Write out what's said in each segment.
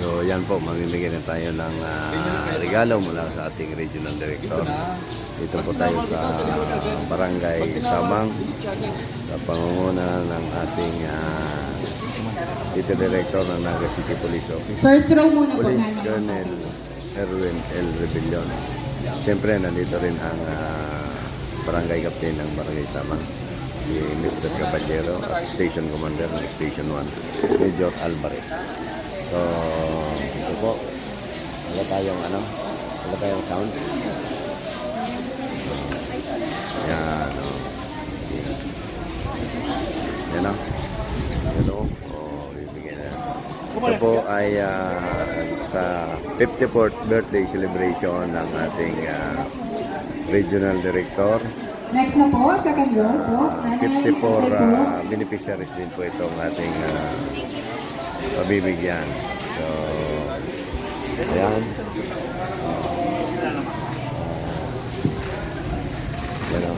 So yan po, mamimigay na tayo ng ah, regalo mula sa ating regional director. Dito po tayo sa Barangay Samang sa pangunguna ng ating uh, City Director ng Naga City Police Office. First row muna po Police namin. Colonel Erwin L. Rebellion. Siyempre, nandito rin ang ah, barangay captain ng Barangay Samang, si Mr. Caballero at Station Commander ng Station 1, Major Alvarez. So, ito po. Wala tayong ano? Wala tayong sound. Yan, o. Yan. Yan o. Yan o. O, bibigyan na. Ito po ay ah, sa 54th birthday celebration ng ating ah, regional director. Next na po, second row po. Nanay, 54 tatay po. ah, beneficiaries din po itong ating ah, pabibigyan. So, ayan. Yan o.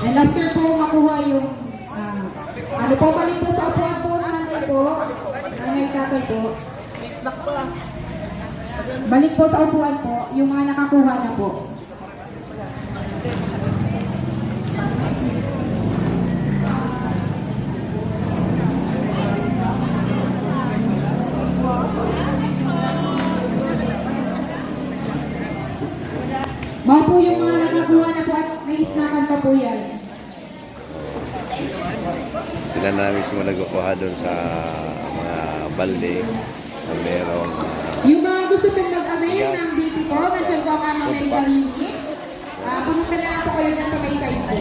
And after po makuha yung, ah, ano po, balik po sa upuan po, nanay po, nanay tatay po. Balik po sa upuan po, yung mga nakakuha na po. Mga po yung mga nakakuha na po at may isnakan pa po yan. Sila na mismo nagkukuha doon sa mga balde na merong ah, Yung mga gusto pong mag-avail ng DP po, nandiyan po ang aming medical unit. Ah, pumunta na lang po kayo na sa may side po.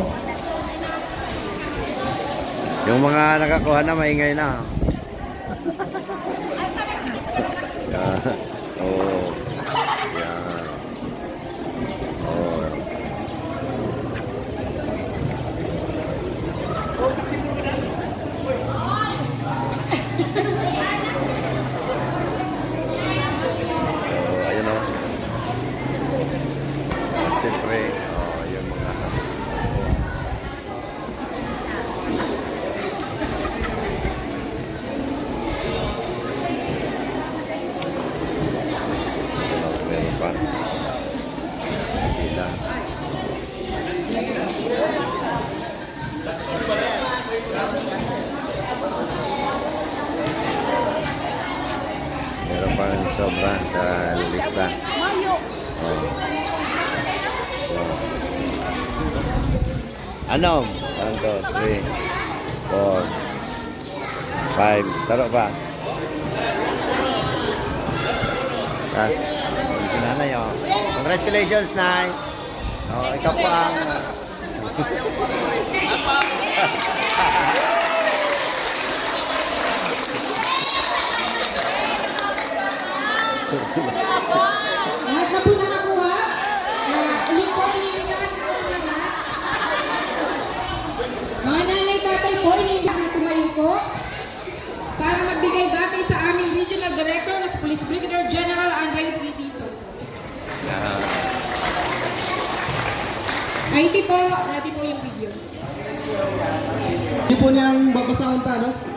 Yung mga nakakuha na, maingay na. Yan. Oo. Yan. Oo. So, ayun o. Siyempre, oh, yung mga Pa. Pila. Meron pa sobra sa lista. Oh. So. Ano? 1, 2, 3, 4, 5. Saro pa. Ah, si nanay, oh. Congratulations, Nay. Oh, ikaw pa ang... Lahat na po nakakuha. Kaya ulit po, inimbitahan ko ang lahat. Mga nanay tatay po, inimbitahan na tumayo po para magbigay batay sa aming Regional Director na Police Brigadier General IT po, ready po yung video. Hindi po niyang babasahon ta, no?